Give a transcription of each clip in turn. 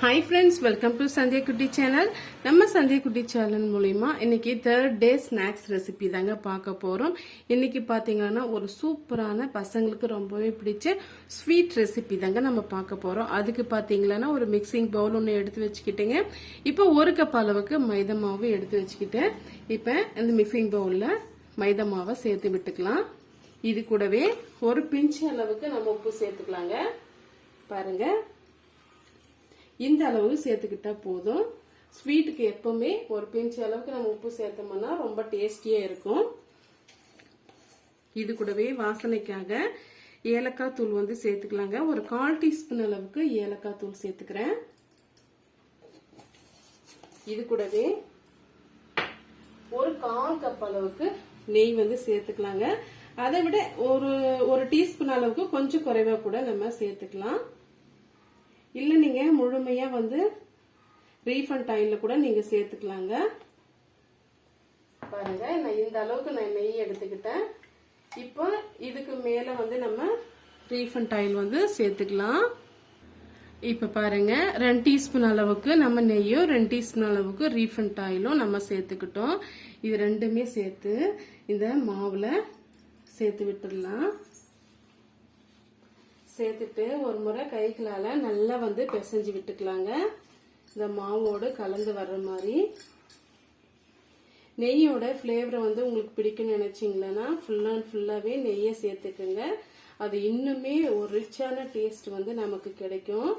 Hi friends welcome to Sandhya குட்டி channel நம்ம சந்தியா குட்டி சேனல் மூலிமா இன்னைக்கு தேர்ட் டே ஸ்நாக்ஸ் ரெசிபி தாங்க பார்க்க போகிறோம் இன்னைக்கு பார்த்தீங்கன்னா ஒரு சூப்பரான பசங்களுக்கு ரொம்பவே பிடிச்ச ஸ்வீட் ரெசிபி தாங்க நம்ம பார்க்க போகிறோம் அதுக்கு பார்த்தீங்கன்னா ஒரு மிக்சிங் பவுல் ஒன்று எடுத்து வச்சுக்கிட்டேங்க. இப்போ ஒரு கப் அளவுக்கு மைதா மாவு எடுத்து வச்சுக்கிட்டேன். இப்போ இந்த மிக்சிங் பவுலில் மைதா மாவை சேர்த்து விட்டுக்கலாம். இது கூடவே ஒரு பிஞ்சு அளவுக்கு நம்ம உப்பு சேர்த்துக்கலாங்க. பாருங்கள் இந்த அளவு சேர்த்துக்கிட்டா போதும். ஸ்வீட்டுக்கு எப்பவுமே ஒரு பிஞ்ச் அளவுக்கு நம்ம உப்பு சேர்த்தோம்னா ரொம்ப டேஸ்டியா இருக்கும். இது கூடவே வாசனைக்காக ஏலக்காய் தூள் வந்து சேர்த்துக்கலாங்க. ஒரு கால் டீஸ்பூன் அளவுக்கு ஏலக்காய் தூள் சேர்த்துக்கிறேன். இது கூடவே ஒரு கால் கப் அளவுக்கு நெய் வந்து சேர்த்துக்கலாங்க. அதை விட ஒரு ஒரு டீஸ்பூன் அளவுக்கு கொஞ்சம் குறைவா கூட நம்ம சேர்த்துக்கலாம். இல்லை நீங்கள் முழுமையாக வந்து ரீஃபண்ட் ஆயில கூட நீங்கள் சேர்த்துக்கலாங்க. பாருங்க நான் இந்த அளவுக்கு நான் நெய் எடுத்துக்கிட்டேன். இப்போ இதுக்கு மேலே வந்து நம்ம ரீஃபண்ட் ஆயில் வந்து சேர்த்துக்கலாம். இப்போ பாருங்க ரெண்டு டீஸ்பூன் அளவுக்கு நம்ம நெய்யும் ரெண்டு டீஸ்பூன் அளவுக்கு ரீஃபண்ட் ஆயிலும் நம்ம சேர்த்துக்கிட்டோம். இது ரெண்டுமே சேர்த்து இந்த மாவில் சேர்த்து விட்டுடலாம். சேர்த்துட்டு ஒரு முறை கைகளால் நல்லா வந்து பிசைஞ்சு விட்டுக்கலாங்க. இந்த மாவோடு கலந்து வர்ற மாதிரி. நெய்யோட ஃப்ளேவரை வந்து உங்களுக்கு பிடிக்கும்னு நினச்சிங்களேன்னா ஃபுல் அண்ட் ஃபுல்லாகவே நெய்யை சேர்த்துக்குங்க. அது இன்னுமே ஒரு ரிச்சான டேஸ்ட் வந்து நமக்கு கிடைக்கும்.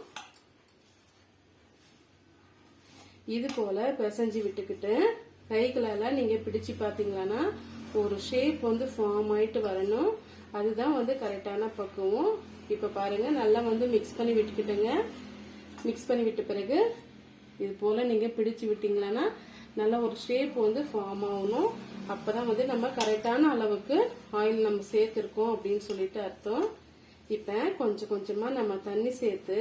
இது போல பிசைஞ்சு விட்டுக்கிட்டு கைகளால் நீங்கள் பிடிச்சு பார்த்தீங்களான்னா ஒரு ஷேப் வந்து ஃபார்ம் ஆயிட்டு வரணும். அதுதான் வந்து கரெக்டான பக்குவம். இப்ப பாருங்க நல்லா வந்து மிக்ஸ் பண்ணி விட்டுக்கிட்டுங்க. மிக்ஸ் பண்ணி விட்ட பிறகு இது போல நீங்க பிடிச்சு விட்டீங்களன்னா நல்ல ஒரு ஷேப் வந்து ஃபார்ம் ஆகணும். அப்பதான் வந்து நம்ம கரெக்டான அளவுக்கு ஆயில் நம்ம சேர்த்திருக்கோம் அப்படின்னு சொல்லிட்டு அர்த்தம். இப்ப கொஞ்சம் கொஞ்சமா நம்ம தண்ணி சேர்த்து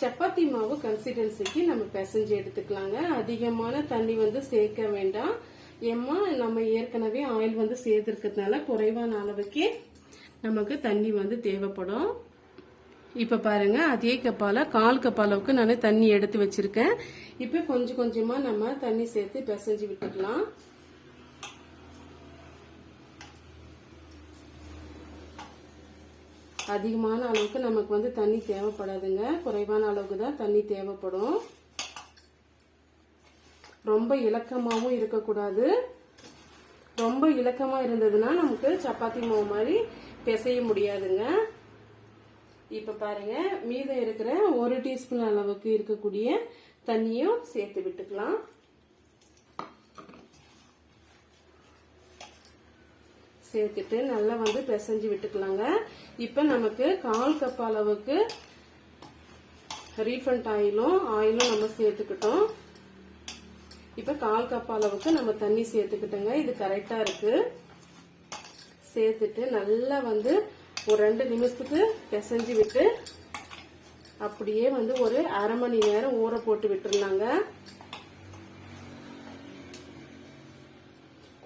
சப்பாத்தி மாவு கன்சிஸ்டன்சிக்கு நம்ம பிசைஞ்சு எடுத்துக்கலாங்க. அதிகமான தண்ணி வந்து சேர்க்க வேண்டாம். ஏமா நம்ம ஏற்கனவே ஆயில் வந்து சேர்த்துருக்கிறதுனால குறைவான அளவுக்கே நமக்கு தண்ணி வந்து தேவைப்படும். இப்போ பாருங்க அதே கப்பால கால் கப் அளவுக்கு நான் தண்ணி எடுத்து வச்சிருக்கேன். இப்போ கொஞ்சம் கொஞ்சமா நம்ம தண்ணி சேர்த்து பிசைஞ்சு விட்டுக்கலாம். அதிகமான அளவுக்கு நமக்கு வந்து தண்ணி தேவைப்படாதுங்க. குறைவான அளவுக்கு தான் தண்ணி தேவைப்படும். ரொம்ப இலக்கமாகவும் இருக்கக்கூடாது. ரொம்ப இலக்கமாக இருந்ததுன்னா நமக்கு சப்பாத்தி மாவு மாதிரி பிசைய முடியாதுங்க. இப்போ பாருங்க மீதம் இருக்கிற ஒரு டீஸ்பூன் அளவுக்கு இருக்கக்கூடிய தண்ணியும் சேர்த்து விட்டுக்கலாம். சேர்த்துட்டு நல்லா வந்து பிசைஞ்சு விட்டுக்கலாங்க. இப்போ நமக்கு கால் கப் அளவுக்கு ரீஃபண்ட் ஆயிலும் ஆயிலும் நம்ம சேர்த்துக்கிட்டோம். இப்போ கால் கப் அளவுக்கு நம்ம தண்ணி சேர்த்துக்கிட்டோங்க. இது கரெக்டாக இருக்குது சேர்த்துட்டு நல்லா வந்து ஒரு ரெண்டு நிமிஷத்துக்கு பிசைஞ்சு விட்டு அப்படியே வந்து ஒரு அரை மணி நேரம் ஊற போட்டு விட்டுருந்தாங்க.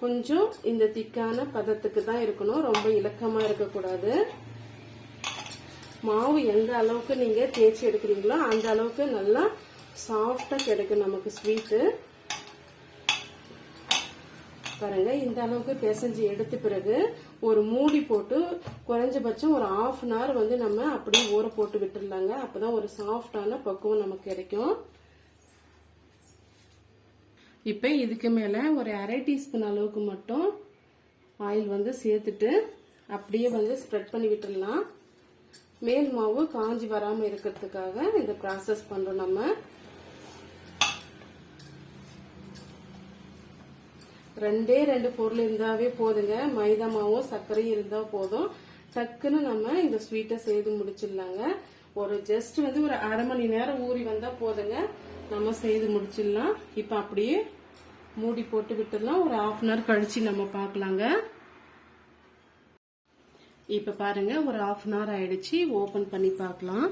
கொஞ்சம் இந்த திக்கான பதத்துக்கு தான் இருக்கணும். ரொம்ப இலக்கமாக இருக்கக்கூடாது. மாவு எந்த அளவுக்கு நீங்கள் தேய்ச்சி எடுக்கிறீங்களோ அந்த அளவுக்கு நல்லா சாஃப்டாக கிடைக்கும் நமக்கு ஸ்வீட்டு பாருங்க இந்த அளவுக்கு பிசைஞ்சு எடுத்த பிறகு ஒரு மூடி போட்டு குறைஞ்சபட்சம் ஒரு ஆஃப் அன் ஹவர் வந்து நம்ம அப்படியே ஊற போட்டு விட்டுடலாங்க அப்பதான் ஒரு சாஃப்டான பக்குவம் நமக்கு கிடைக்கும். இப்ப இதுக்கு மேல ஒரு அரை டீஸ்பூன் அளவுக்கு மட்டும் ஆயில் வந்து சேர்த்துட்டு அப்படியே வந்து ஸ்ப்ரெட் பண்ணி விட்டுடலாம் மேல் மாவு காஞ்சி வராமல் இருக்கிறதுக்காக இந்த ப்ராசஸ் பண்ணுறோம் நம்ம. ரெண்டே ரெண்டு பொருள் இருந்தாவே போதுங்க. மைதா மாவும் சர்க்கரையும் இருந்தா போதும். டக்குன்னு நம்ம இந்த ஸ்வீட்டை செய்து முடிச்சிடலாங்க. ஒரு ஜஸ்ட் வந்து ஒரு அரை மணி நேரம் ஊறி வந்தா போதுங்க. நம்ம செய்து முடிச்சிடலாம். இப்ப அப்படியே மூடி போட்டு விட்டுடலாம். ஒரு ஹாஃப் அன் ஹவர் கழிச்சு நம்ம பார்க்கலாங்க. இப்ப பாருங்க ஒரு ஹாஃப் அன் ஹவர் ஆயிடுச்சு. ஓபன் பண்ணி பார்க்கலாம்.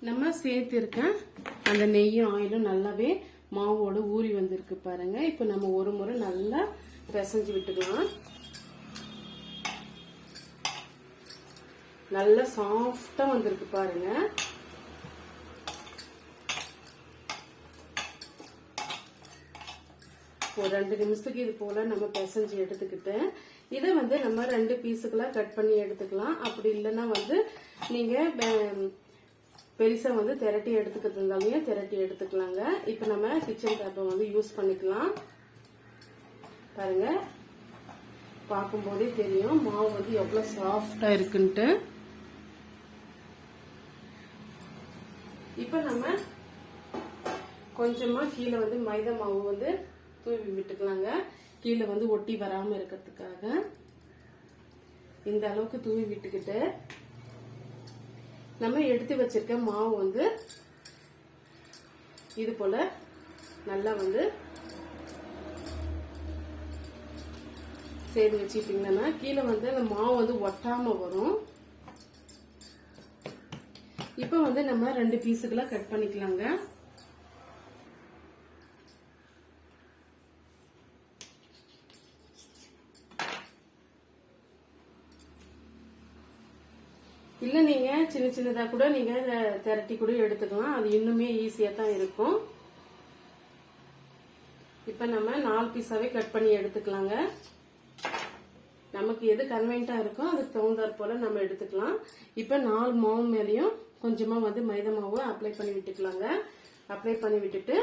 நம்ம சேர்த்திருக்க அந்த நெய்யும் ஆயிலும் நல்லாவே மாவோடு ஊறி வந்திருக்கு பாருங்க. இப்போ நம்ம ஒரு முறை நல்லா பிசைஞ்சு விட்டுக்கலாம். நல்லா சாஃப்டா வந்திருக்கு பாருங்க. ஒரு ரெண்டு நிமிஷத்துக்கு இது போல நம்ம பிசைஞ்சு எடுத்துக்கிட்டு இதை வந்து நம்ம ரெண்டு பீஸுக்கெல்லாம் கட் பண்ணி எடுத்துக்கலாம். அப்படி இல்லைன்னா வந்து நீங்க பெருசாக வந்து திரட்டி எடுத்துக்கிறது இருந்தாலும் திரட்டி எடுத்துக்கலாங்க. இப்போ நம்ம கிச்சன் டேப்பை வந்து யூஸ் பண்ணிக்கலாம். பாருங்க. பார்க்கும்போதே தெரியும் மாவு வந்து எவ்வளோ சாஃப்டாக இருக்குன்ட்டு. இப்போ நம்ம கொஞ்சமா கீழே வந்து மைதா மாவு வந்து தூவி விட்டுக்கலாங்க. கீழே வந்து ஒட்டி வராமல் இருக்கிறதுக்காக. இந்த அளவுக்கு தூவி விட்டுக்கிட்டு நம்ம எடுத்து வச்சிருக்க மாவு வந்து இது போல நல்லா வந்து சேர்த்து வச்சுக்கிட்டீங்கன்னா கீழே வந்து அந்த மாவு வந்து ஒட்டாம வரும். இப்போ வந்து நம்ம ரெண்டு பீஸுக்கெல்லாம் கட் பண்ணிக்கலாங்க. இல்லை நீங்கள் சின்ன சின்னதாக கூட நீங்கள் திரட்டி கூட எடுத்துக்கலாம். அது இன்னுமே ஈஸியாக தான் இருக்கும். இப்போ நம்ம நாலு பீஸாகவே கட் பண்ணி எடுத்துக்கலாங்க. நமக்கு எது கன்வென்ட்டா இருக்கோ அதுக்கு தகுந்தாற் போல் நம்ம எடுத்துக்கலாம். இப்போ நாலு மாவு மேலேயும் கொஞ்சமாக வந்து மைதா மாவு அப்ளை பண்ணி விட்டுக்கலாங்க. அப்ளை பண்ணி விட்டுட்டு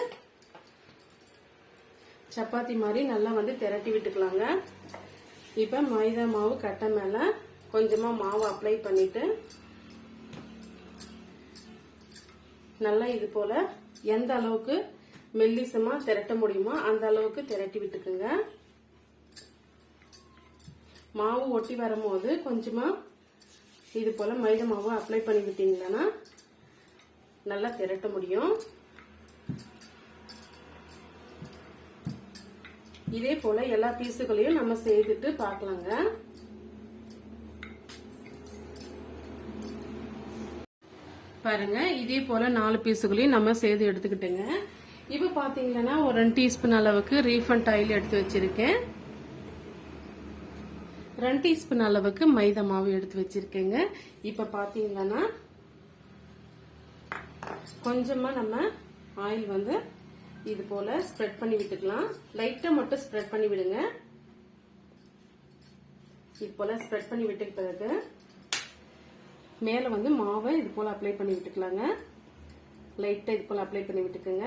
சப்பாத்தி மாதிரி நல்லா வந்து திரட்டி விட்டுக்கலாங்க. இப்போ மைதா மாவு கட்டை மேலே கொஞ்சமாக மாவு அப்ளை பண்ணிவிட்டு நல்லா இது போல் எந்த அளவுக்கு மெல்லிசமாக திரட்ட முடியுமோ அந்த அளவுக்கு திரட்டி விட்டுக்குங்க. மாவு ஒட்டி வரும்போது கொஞ்சமாக இது போல் மைதா மாவு அப்ளை பண்ணி விட்டீங்கன்னா நல்லா திரட்ட முடியும். இதே போல் எல்லா பீஸுகளையும் நம்ம செய்துட்டு பார்க்கலாங்க. பாருங்க இதே போல நாலு பீஸுகளையும் நம்ம சேர்த்து எடுத்துக்கிட்டுங்க. இப்ப பாத்தீங்கன்னா ஒரு ரெண்டு டீஸ்பூன் அளவுக்கு ரீஃபண்ட் ஆயில் எடுத்து வச்சிருக்கேன். ரெண்டு டீஸ்பூன் அளவுக்கு மைதா மாவு எடுத்து வச்சிருக்கேங்க. இப்ப பாத்தீங்கன்னா கொஞ்சமா நம்ம ஆயில் வந்து இது போல ஸ்ப்ரெட் பண்ணி விட்டுக்கலாம். லைட்டா மட்டும் ஸ்ப்ரெட் பண்ணி விடுங்க. இது போல ஸ்ப்ரெட் பண்ணி விட்டுக்க பிறகு மேலே வந்து மாவை இது போல் அப்ளை பண்ணி விட்டுக்கலாங்க. லைட்டாக இது போல் அப்ளை பண்ணி விட்டுக்குங்க.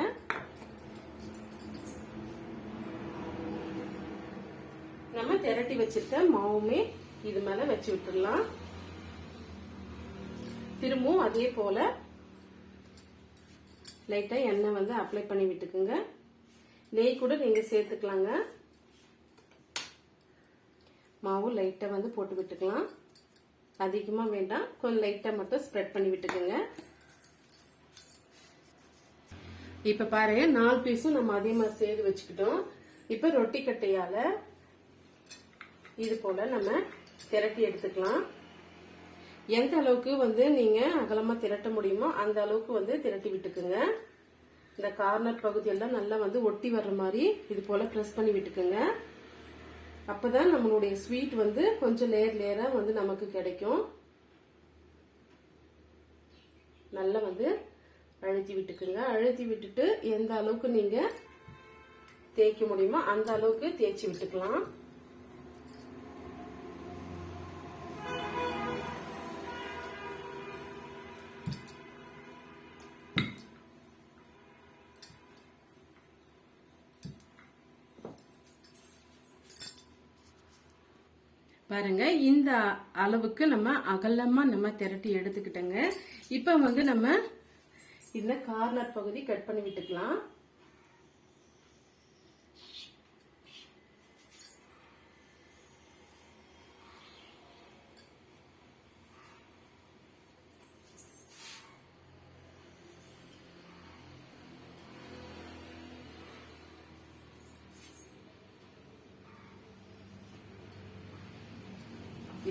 நம்ம திரட்டி வச்சிருக்க மாவுமே இது மேல வச்சு விட்டுடலாம் திரும்பவும் அதே போல லைட்டா எண்ணெய் வந்து அப்ளை பண்ணி விட்டுக்குங்க. நெய் கூட நீங்க சேர்த்துக்கலாங்க. மாவு லைட்டா வந்து போட்டு விட்டுக்கலாம். அதிகமாக வேண்டாம். கொஞ்சம் லைட்டாக மட்டும் ஸ்ப்ரெட் பண்ணி விட்டுக்குங்க. இப்போ பாருங்க நாலு பீஸும் நம்ம அதிகமாக சேர்த்து வச்சுக்கிட்டோம். இப்போ ரொட்டி கட்டையால் இது போல் நம்ம திரட்டி எடுத்துக்கலாம். எந்த அளவுக்கு வந்து நீங்கள் அகலமாக திரட்ட முடியுமோ அந்த அளவுக்கு வந்து திரட்டி விட்டுக்குங்க. இந்த கார்னர் பகுதியெல்லாம் நல்லா வந்து ஒட்டி வர்ற மாதிரி இது போல் ப்ரெஸ் பண்ணி விட்டுக்குங்க. அப்பதான் நம்மளுடைய ஸ்வீட் வந்து கொஞ்சம் லேயர் லேயரா வந்து நமக்கு கிடைக்கும். நல்லா வந்து அழுத்தி விட்டுக்குங்க. அழுத்தி விட்டுட்டு எந்த அளவுக்கு நீங்க தேய்க்க முடியுமோ அந்த அளவுக்கு தேய்ச்சி விட்டுக்கலாம். பாருங்க இந்த அளவுக்கு நம்ம அகலமா நம்ம திரட்டி எடுத்துக்கிட்டோங்க. இப்ப வந்து நம்ம இந்த கார்னர் பகுதி கட் பண்ணி விட்டுக்கலாம்.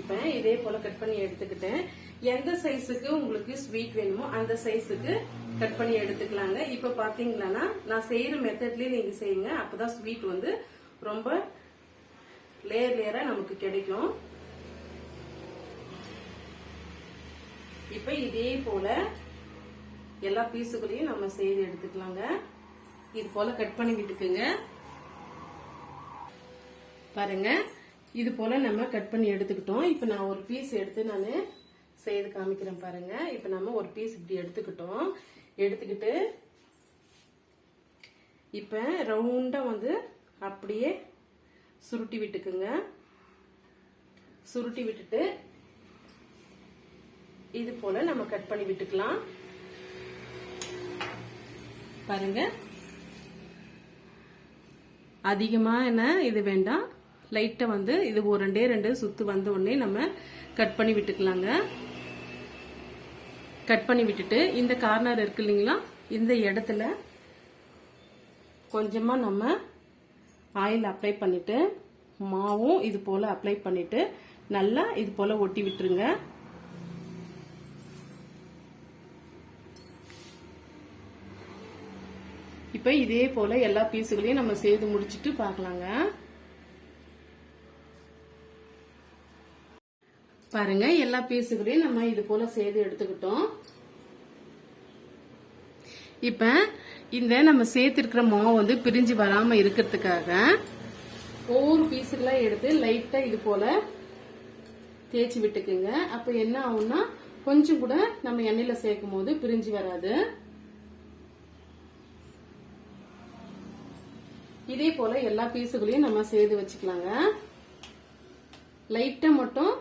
இப்ப இதே போல கட் பண்ணி எடுத்துக்கிட்டேன். எந்த சைஸுக்கு உங்களுக்கு ஸ்வீட் வேணுமோ அந்த சைஸுக்கு கட் பண்ணி எடுத்துக்கலாங்க. இப்ப பாத்தீங்கன்னா நான் செய்யற மெத்தட்லயே நீங்க செய்யுங்க. அப்பதான் ஸ்வீட் வந்து ரொம்ப லேயர் லேயரா நமக்கு கிடைக்கும். இப்போ இதே போல எல்லா பீஸுகளையும் நம்ம செய்து எடுத்துக்கலாங்க. இது போல கட் பண்ணி விட்டுக்குங்க பாருங்க. இது போல நம்ம கட் பண்ணி எடுத்துக்கிட்டோம். இப்போ நான் ஒரு பீஸ் எடுத்து நான் செய்து காமிக்கிறேன் பாருங்க. இப்போ நம்ம ஒரு பீஸ் இப்படி எடுத்துக்கிட்டோம். எடுத்துக்கிட்டு இப்போ ரவுண்டா வந்து அப்படியே சுருட்டி விட்டுக்குங்க. சுருட்டி விட்டுட்டு இது போல நம்ம கட் பண்ணி விட்டுக்கலாம். பாருங்க. அதிகமா என்ன இது வேண்டாம். லைட்டாக வந்து இது ஒரு ரெண்டே ரெண்டு சுத்து வந்த உடனே நம்ம கட் பண்ணி விட்டுக்கலாங்க. கட் பண்ணி விட்டுட்டு இந்த கார்னர் இருக்கு இல்லைங்களா? இந்த இடத்துல கொஞ்சமாக நம்ம ஆயில் அப்ளை பண்ணிட்டு மாவும் இது போல அப்ளை பண்ணிட்டு நல்லா இது போல ஒட்டி விட்டுருங்க. இப்போ இதே போல எல்லா பீஸுகளையும் நம்ம செய்து முடிச்சுட்டு பார்க்கலாங்க. பாருங்க எல்லா பீஸுகளையும் நம்ம இது போல சேர்த்து எடுத்துக்கிட்டோம். இப்ப இந்த நம்ம சேர்த்திருக்கிற மாவு வந்து பிரிஞ்சு வராம இருக்கிறதுக்காக ஒவ்வொரு பீஸுகளா எடுத்து லைட்டா இது போல தேய்ச்சி விட்டுக்குங்க. அப்ப என்ன ஆகும்னா கொஞ்சம் கூட நம்ம எண்ணெயில சேர்க்கும் போது பிரிஞ்சு வராது. இதே போல எல்லா பீஸுகளையும் நம்ம சேர்த்து வச்சுக்கலாங்க. லைட்டா மட்டும்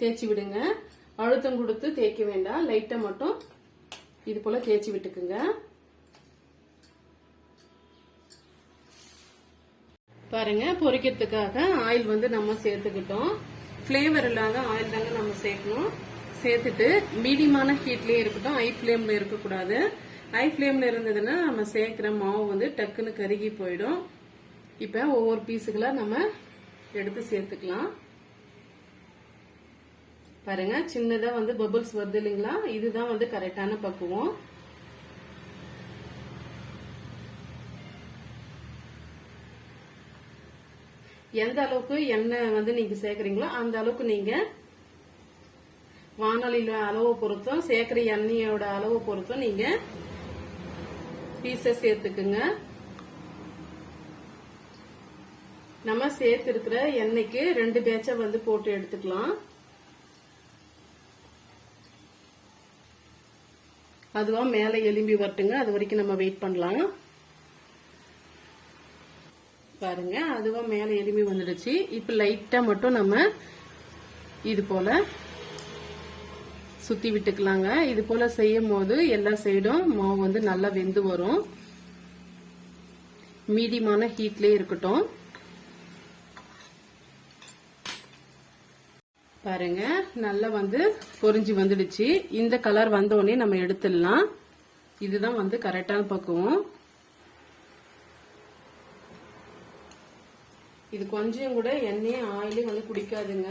தேய்ச்சி விடுங்க. அழுத்தம் கொடுத்து தேய்க்க வேண்டாம். லைட்டை மட்டும் இது போல தேய்ச்சி விட்டுக்குங்க. பாருங்க பொரிக்கிறதுக்காக ஆயில் வந்து நம்ம சேர்த்துக்கிட்டோம். ஃப்ளேவர் இல்லாத ஆயில் தாங்க நம்ம சேர்க்கணும். சேர்த்துட்டு மீடியமான ஹீட்லயே இருக்கட்டும் ஹை ஃப்ளேமில் இருக்கக்கூடாது. ஹை ஃப்ளேம்ல இருந்ததுன்னா நம்ம சேர்க்கிற மாவு வந்து டக்குன்னு கருகி போயிடும். இப்ப ஒவ்வொரு பீஸுகளா நம்ம எடுத்து சேர்த்துக்கலாம். பாருங்க சின்னதா வந்து பபுள்ஸ் வருது இல்லைங்களா? இதுதான் வந்து கரெக்டான பக்குவம். எந்த அளவுக்கு எண்ணெய் வந்து நீங்க சேர்க்கறீங்களோ அந்த அளவுக்கு நீங்க வானொலியில அளவு பொறுத்தும் சேர்க்கிற எண்ணெயோட அளவு பொறுத்தும் நீங்க பீஸை சேர்த்துக்குங்க. நம்ம சேர்த்திருக்கிற எண்ணெய்க்கு ரெண்டு பேட்சா வந்து போட்டு எடுத்துக்கலாம். அதுவா மேலே எலும்பி வரட்டுங்க. அது வரைக்கும் நம்ம வெயிட் பண்ணலாம். பாருங்க அதுவா மேலே எலும்பி வந்துடுச்சு. இப்ப லைட்டா மட்டும் நம்ம இது போல சுத்தி விட்டுக்கலாங்க. இது போல செய்யும் போது எல்லா சைடும் மாவு வந்து நல்லா வெந்து வரும். மீடியமான ஹீட்லயே இருக்கட்டும். பாருங்க. நல்லா வந்து பொறிஞ்சு வந்துடுச்சு. இந்த கலர் வந்தோடனே நம்ம எடுத்துடலாம். இதுதான் வந்து கரெக்டான பக்குவம். இது கொஞ்சம் கூட எண்ணெய் ஆயிலையும் வந்து குடிக்காதுங்க.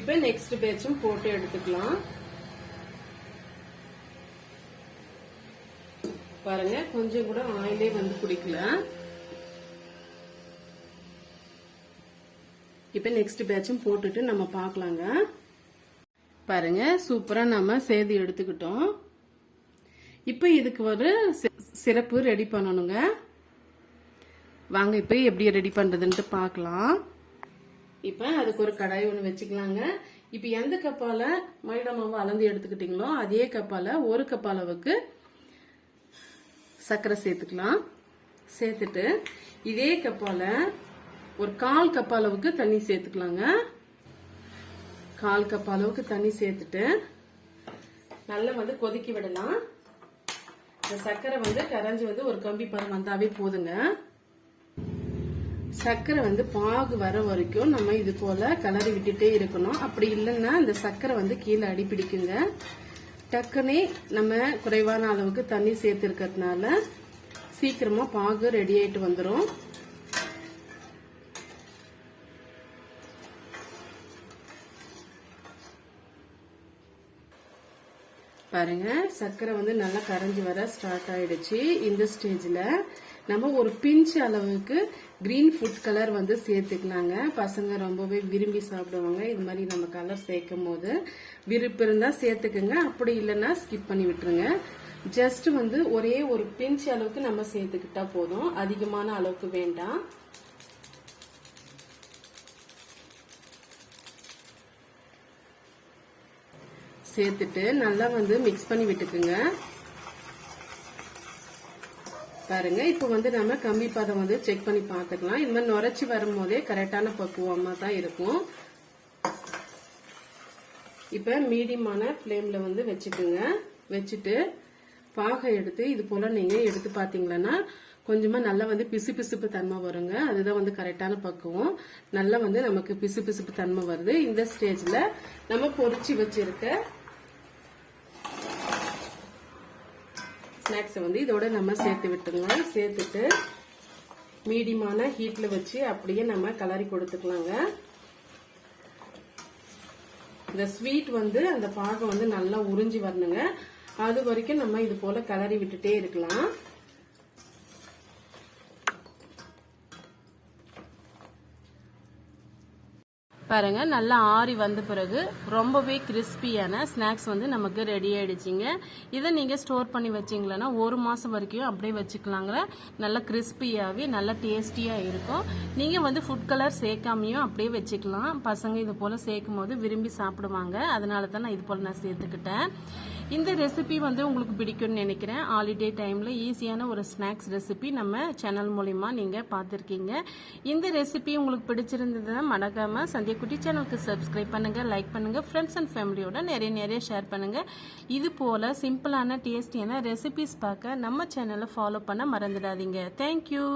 இப்ப நெக்ஸ்ட் பேட்சும் போட்டு எடுத்துக்கலாம். பாருங்க கொஞ்சம் கூட ஆயிலே வந்து குடிக்கல. இப்ப நெக்ஸ்ட் பேட்சும் போட்டுட்டு நம்ம பார்க்கலாங்க. பாருங்க சூப்பரா நம்ம சேதி எடுத்துக்கிட்டோம். இப்ப இதுக்கு ஒரு சிறப்பு ரெடி பண்ணணுங்க. வாங்க இப்ப எப்படி ரெடி பண்றதுன்ட்டு பார்க்கலாம். இப்ப அதுக்கு ஒரு கடாய் ஒன்று வச்சுக்கலாங்க. இப்ப எந்த கப்பால மைதா மாவு அளந்து எடுத்துக்கிட்டீங்களோ அதே கப்பால ஒரு கப் அளவுக்கு சர்க்கரை சேர்த்துக்கலாம். சேர்த்துட்டு இதே கப்பால ஒரு கால் கப் அளவுக்கு தண்ணி சேர்த்துக்கலாங்க. கால் கப் அளவுக்கு தண்ணி சேர்த்துட்டு நல்லா வந்து கொதிக்க விடலாம். இந்த சர்க்கரை வந்து கரைஞ்சி வந்து ஒரு கம்பி பதம் வந்தாவே போதுங்க. சர்க்கரை வந்து பாகு வர வரைக்கும் நம்ம இது போல கிளறி விட்டுட்டே இருக்கணும். அப்படி இல்லைன்னா இந்த சர்க்கரை வந்து கீழே அடி பிடிக்குங்க டக்குனே நம்ம குறைவான அளவுக்கு தண்ணி சேர்த்துருக்கிறதுனால சீக்கிரமா பாகு ரெடி ஆயிட்டு வந்துடும் பாருங்க சர்க்கரை வந்து நல்லா கரைஞ்சி வர ஸ்டார்ட் ஆயிடுச்சு. இந்த ஸ்டேஜில் நம்ம ஒரு பிஞ்ச் அளவுக்கு கிரீன் ஃபுட் கலர் வந்து சேர்த்துக்கலாங்க. பசங்க ரொம்பவே விரும்பி சாப்பிடுவாங்க. இது மாதிரி நம்ம கலர் சேர்க்கும் போது விருப்பம் இருந்தால் சேர்த்துக்குங்க. அப்படி இல்லைன்னா ஸ்கிப் பண்ணி விட்டுருங்க. ஜஸ்ட் வந்து ஒரே ஒரு பிஞ்ச் அளவுக்கு நம்ம சேர்த்துக்கிட்டா போதும். அதிகமான அளவுக்கு வேண்டாம். சேர்த்துட்டு நல்லா வந்து மிக்ஸ் பண்ணி விட்டுக்குங்க. பாருங்க. இப்போ வந்து நம்ம கம்பி பதம் வந்து செக் பண்ணி பார்த்துக்கலாம். இது மாதிரி நுரைச்சி வரும்போதே கரெக்டான பக்குவமாக தான் இருக்கும். இப்போ மீடியமான ஃப்ளேமில் வந்து வச்சுக்கோங்க. வச்சுட்டு பாகை எடுத்து இது போல் நீங்கள் எடுத்து பார்த்தீங்களன்னா கொஞ்சமாக நல்லா வந்து பிசு பிசுப்பு தன்மை வருங்க. அதுதான் வந்து கரெக்டான பக்குவம். நல்லா வந்து நமக்கு பிசு பிசுப்பு தன்மை வருது. இந்த ஸ்டேஜில் நம்ம பொறிச்சு வச்சிருக்க ஸ்நாக்ஸை வந்து இதோட நம்ம சேர்த்து விட்டுருங்க சேர்த்துட்டு மீடியமான ஹீட்ல வச்சு அப்படியே நம்ம கலரி கொடுத்துக்கலாங்க. இந்த ஸ்வீட் வந்து அந்த பாகம் வந்து நல்லா உறிஞ்சி வரணுங்க. அது வரைக்கும் நம்ம இது போல கலரி விட்டுட்டே இருக்கலாம். பாருங்கள் நல்லா ஆறி வந்த பிறகு ரொம்பவே கிறிஸ்பியான ஸ்நாக்ஸ் வந்து நமக்கு ரெடி ஆகிடுச்சிங்க இதை நீங்கள் ஸ்டோர் பண்ணி வச்சீங்களன்னா ஒரு மாதம் வரைக்கும் அப்படியே வச்சுக்கலாங்கள நல்லா கிறிஸ்பியாகவே நல்லா டேஸ்டியாக இருக்கும். நீங்கள் வந்து ஃபுட் கலர் சேர்க்காமையும் அப்படியே வச்சுக்கலாம். பசங்க இது போல் சேர்க்கும் போது விரும்பி சாப்பிடுவாங்க. அதனால தான் நான் இது போல் நான் சேர்த்துக்கிட்டேன். இந்த ரெசிபி வந்து உங்களுக்கு பிடிக்கும்னு நினைக்கிறேன். ஹாலிடே டைமில் ஈஸியான ஒரு ஸ்நாக்ஸ் ரெசிபி நம்ம சேனல் மூலிமா நீங்கள் பார்த்துருக்கீங்க. இந்த ரெசிபி உங்களுக்கு பிடிச்சிருந்ததுன்னா மறக்காமல் சந்தியக்குட்டி சேனலுக்கு சப்ஸ்கிரைப் பண்ணுங்கள் லைக் பண்ணுங்கள் ஃப்ரெண்ட்ஸ் அண்ட் ஃபேமிலியோட நிறைய நிறைய ஷேர் பண்ணுங்கள் இது போல் சிம்பிளான டேஸ்டியான ரெசிபிஸ் பார்க்க நம்ம சேனலை ஃபாலோ பண்ண மறந்துடாதீங்க. தேங்க்யூ